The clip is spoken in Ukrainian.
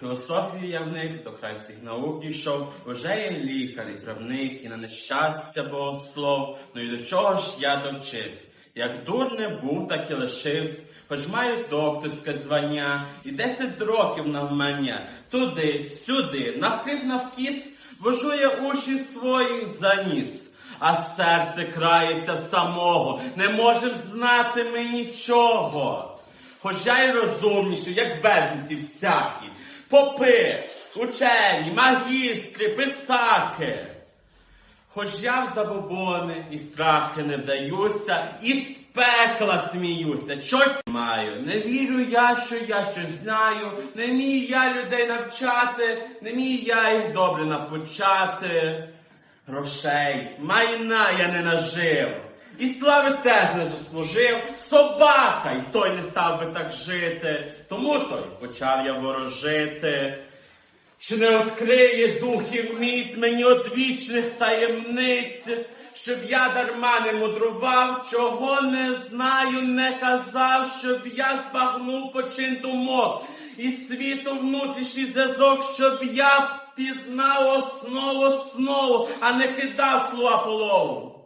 філософію я в них до край всіх наук дійшов, вже є лікар і правник, і на нещастя богослов. Ну і до чого ж я довчився? Як дур не був, так і лишився, хоч маю докторське звання, і десять років навмання, туди, сюди, навкрив навкіс, вожу я учнів своїх заніс. А серце крається самого, не може знати ми нічого. Хоч я й розумніший, як безліті всякі, попи, учені, магістри, писаки. Хоч я в забобони і страхи не вдаюся, і з пекла сміюся, чорт маю. Не вірю я, що я щось знаю, не вмію я людей навчати, не вмію я їх добре напочати. Грошей, майна я не нажив, і слави теж не заслужив, собака, й той не став би так жити, тому то й почав я ворожити. Чи не відкриє духів міць мені одвічних таємниць, щоб я дарма не мудрував, чого не знаю, не казав, щоб я збагнув почин думок і світу внутрішній зв'язок, щоб я пізнав основу основу, а не кидав слова полову.